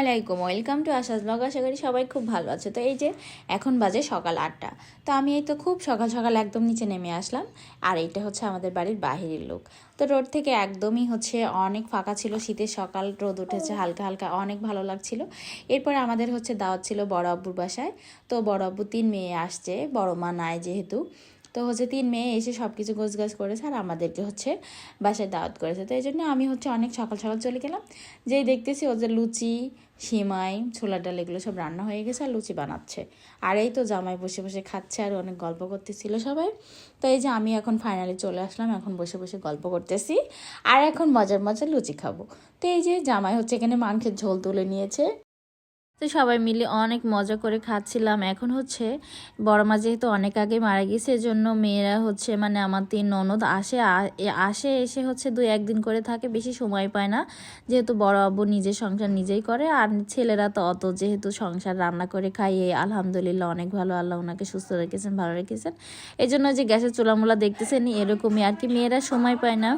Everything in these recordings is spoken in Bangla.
আলাইকুম ওয়েলকাম টু আশাস ব্লগ আশা করি সবাই খুব ভালো আছে। তো এই যে এখন বাজে সকাল আটটা। তো আমি এই তো খুব সকাল সকাল একদম নিচে নেমে আসলাম। আর এইটা হচ্ছে আমাদের বাড়ির বাহিরের লোক। তো রোড থেকে একদমই হচ্ছে অনেক ফাঁকা ছিল। শীতের সকাল রোদ উঠেছে হালকা হালকা, অনেক ভালো লাগছিল। এরপরে আমাদের হচ্ছে দাওয়াত ছিল বড় আব্বুর বাসায়। তো বড় আব্বু তিন মেয়ে আসছে। বড় মা নাই যেহেতু। তো হচ্ছে তিন মেয়ে এসে সব কিছু গোছগাছ করেছে আর আমাদেরকে হচ্ছে বাসায় দাওয়াত করেছে। তো এই জন্য আমি হচ্ছে অনেক সকাল সকাল চলে গেলাম। যেই দেখতেছি ওদের লুচি, সিমাই ছোলার ডাল এগুলো সব রান্না হয়ে গেছে আর লুচি বানাচ্ছে। আর এই তো জামাই বসে বসে খাচ্ছে আর অনেক গল্প করতেছিল সবাই। তো এই যে আমি এখন ফাইনালি চলে আসলাম, এখন বসে বসে গল্প করতেছি আর এখন মজার মজার লুচি খাব। তো এই যে জামাই হচ্ছে এখানে মাংসের ঝোল তুলে নিয়েছে। তো সবাই মিলে অনেক মজা করে খাচ্ছিলাম। এখন হচ্ছে বড় মা যেহেতু অনেক আগে মারা গেছে, এজন্য মেয়েরা হচ্ছে মানে আমার তিন ননদ আসে আসে, এসে হচ্ছে দুই একদিন করে থাকে, বেশি সময় পায় না। যেহেতু বড় আব্বু নিজের সংসার নিজেই করে, আর ছেলেরা তো অত যেহেতু সংসার রান্না করে খাইয়ে আলহামদুলিল্লাহ অনেক ভালো, আল্লাহ ওনাকে সুস্থ রেখেছেন, ভালো রেখেছেন। এই জন্য যে গ্যাসের চুলামুলা দেখতেছেন এরকমই আর কি, মেয়েরা সময় পায় না।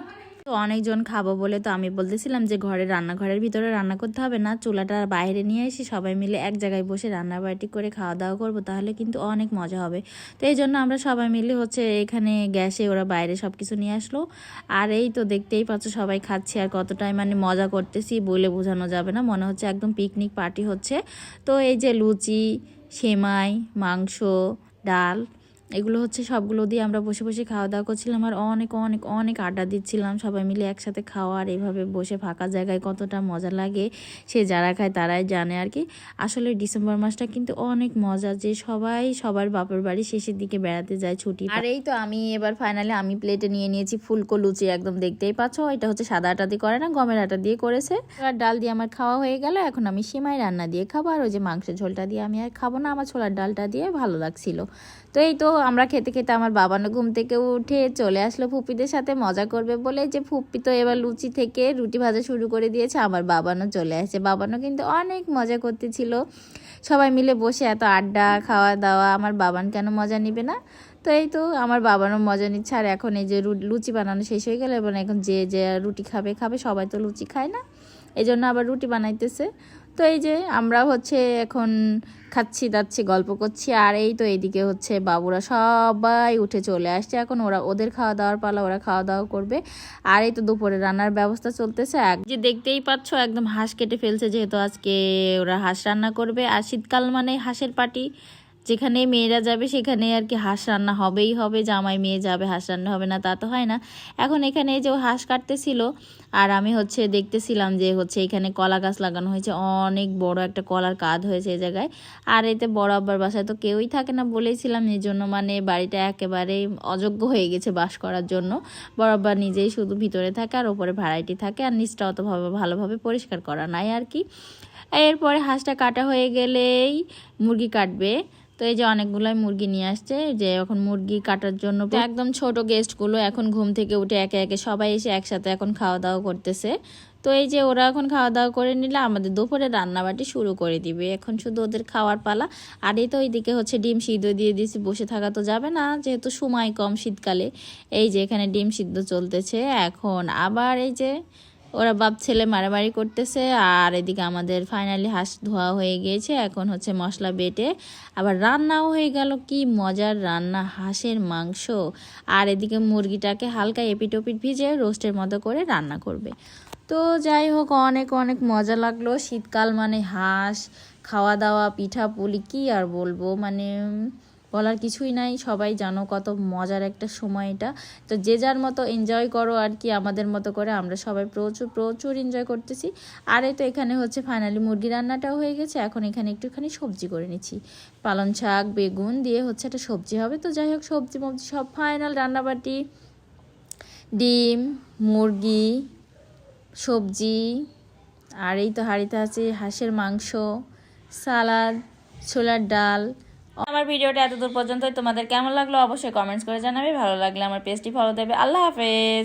তো অনেকজন খাব বলে তো আমি বলতেছিলাম যে ঘরে রান্নাঘরের ভিতরে রান্না করতে হবে না, চুলাটা বাইরে নিয়ে এসে সবাই মিলে এক জায়গায় বসে রান্না রান্নাবাটি করে খাওয়া দাওয়া করব, তাহলে কিন্তু অনেক মজা হবে। তো এই জন্য আমরা সবাই মিলে হচ্ছে এখানে গ্যাসে ওরা বাইরে সব কিছু নিয়ে আসলো। আর এই তো দেখতেই পাচ্ছ সবাই খাচ্ছি আর কতটাই মানে মজা করতেছি বলে বোঝানো যাবে না, মনে হচ্ছে একদম পিকনিক পার্টি হচ্ছে। তো এই যে লুচি, সেমাই, মাংস, ডাল এগুলো হচ্ছে সবগুলো দিয়ে আমরা বসে বসে খাওয়া দাওয়া করছিলাম আর অনেক অনেক অনেক আড্ডা দিচ্ছিলাম। সবাই মিলে একসাথে খাওয়া আর এইভাবে বসে ফাঁকা জায়গায় কতটা মজা লাগে সে যারা খায় তারাই জানে আর কি। আসলে ডিসেম্বর মাসটা কিন্তু অনেক মজা যে সবাই সবার বাপের বাড়ি শেষের দিকে বেড়াতে যায় ছুটি আর এই তো আমি এবার ফাইনালি আমি প্লেটে নিয়ে নিয়েছি ফুলকো লুচি, একদম দেখতেই পাচ্ছ। এটা হচ্ছে সাদা আটা দিয়ে করে না, গমের আটা দিয়ে করেছে। আর ডাল দিয়ে আমার খাওয়া হয়ে গেল। এখন আমি সেমাই রান্না দিয়ে খাব আর ওই যে মাংসের ঝোলটা দিয়ে আমি আর খাব না, আমার ছোলার ডালটা দিয়ে ভালো লাগছিল। তো এই তো আমরা খেতে খেতে আমার বাবানো ঘুম থেকে উঠে চলে আসলো ফুপিদের সাথে, মজা করবে বলে। যে ফুপি তো এবার লুচি থেকে রুটি ভাজা শুরু করে দিয়েছে, আমার বাবানো চলে আসছে বাবানো কিন্তু অনেক মজা করতেছিল। সবাই মিলে বসে এত আড্ডা খাওয়া দাওয়া আমার বাবান কেন মজা নিবে না? তো এই তো আমার বাবারও মজা নিচ্ছে। আর এখন এই যে লুচি বানানো শেষ হয়ে গেল এবং এখন যে যে রুটি খাবে খাবে, সবাই তো লুচি খায় না। এই জন্য আবার রুটি বানাইতেছে। তো এই যে আমরা হচ্ছে এখন খাচ্ছি, দাচ্ছি, গল্প করছি, আর এই তো এইদিকে হচ্ছে বাবুরা সবাই উঠে চলে আসছে। এখন ওরা ওদের খাওয়া দাওয়ার পালা, ওরা খাওয়া দাওয়া করবে। আর এই তো দুপুরে রান্নার ব্যবস্থা চলতেছে। এক যে দেখতেই পাচ্ছ, একদম হাঁস কেটে ফেলছে, যেহেতু আজকে ওরা হাঁস রান্না করবে। আর শীতকাল মানে হাঁসের পাটি। যেখানে মেয়েরা যাবে সেখানে আর কি হাঁস রান্না হবেই হবে, জামাই মেয়ে যাবে, হাঁস রান্না হবে না, তা তো হয় না। এখন এখানে যে হাঁস কাটতেছিল, আর আমি হচ্ছে দেখতেছিলাম যে হচ্ছে এখানে কলা গাছ লাগানো হয়েছে, অনেক বড় একটা কলার কাঁধ হয়েছে এই জায়গায়। আর এতে বড় আব্বার বাসায় তো কেউই থাকে না বলেছিলাম, এই জন্য মানে বাড়িটা একেবারে অযোগ্য হয়ে গেছে বাস করার জন্য। বড় আব্বা নিজেই শুধু ভিতরে থাকে আর ওপরে ভাড়াইটি থাকে, আর নিচটা অতভাবে ভালোভাবে পরিষ্কার করা নাই আর কি। এরপরে হাঁসটা কাটা হয়ে গেলেই মুরগি কাটবে। তো এই যে অনেকগুলোই মুরগি নিয়ে আসছে যে এখন মুরগি কাটার জন্য একদম ছোট গেস্টগুলো এখন ঘুম থেকে উঠে একে একে সবাই এসে একসাথে এখন খাওয়া দাওয়া করতেছে। তো এই যে ওরা এখন খাওয়া দাওয়া করে নিলে আমাদের দুপুরে রান্নাবাটি শুরু করে দিবে। এখন শুধু ওদের খাওয়ার পালা। আর এই তো ওইদিকে হচ্ছে ডিম সিদ্ধ দিয়ে দিয়েছি, বসে থাকা তো যাবে না, যেহেতু সময় কম শীতকালে। এই যে এখানে ডিম সিদ্ধ চলতেছে। এখন আবার এই যে ওরা বাপ ছেলে মারামারি করতেছে, আর এদিকে আমাদের ফাইনালি হাঁস ধোয়া হয়ে গিয়েছে, এখন হচ্ছে মশলা বেটে। আবার রান্নাও হয়ে গেল, কি মজার রান্না, হাঁসের মাংস। আর এদিকে মুরগিটাকে হালকা এপিটোপিট ভিজে রোস্টের মতো করে রান্না করবে। তো যাই হোক, অনেক অনেক মজা লাগল। শীতকাল মানে হাঁস খাওয়া দাওয়া পিঠা পুলি কি আর বলব? মানে বলার কিছুই নাই, সবাই জানো কত মজার একটা সময় এটা। তো যে যার মতো এনজয় করো আর কি, আমাদের মতো করে আমরা সবাই প্রচুর প্রচুর এনজয় করতেছি। আর এই তো এখানে হচ্ছে ফাইনালি মুরগি রান্নাটাও হয়ে গেছে, এখন এখানে একটুখানি সবজি করে নিচ্ছি। পালং শাক, বেগুন দিয়ে হচ্ছে একটা সবজি হবে। তো যাই হোক, সবজি মবজি সব ফাইনাল রান্নাবাটি। ডিম, মুরগি, সবজি, আর এই তো হাঁড়িতে আছে হাঁসের মাংস, সালাদ, ছোলার ডাল। আমার ভিডিওটা এতদূর পর্যন্তই। তোমাদের কেমন লাগল? অবশ্যই কমেন্টস করে জানাবে। ভালো লাগলে আমার পেজটি ফলো দেবে। আল্লাহ হাফেজ!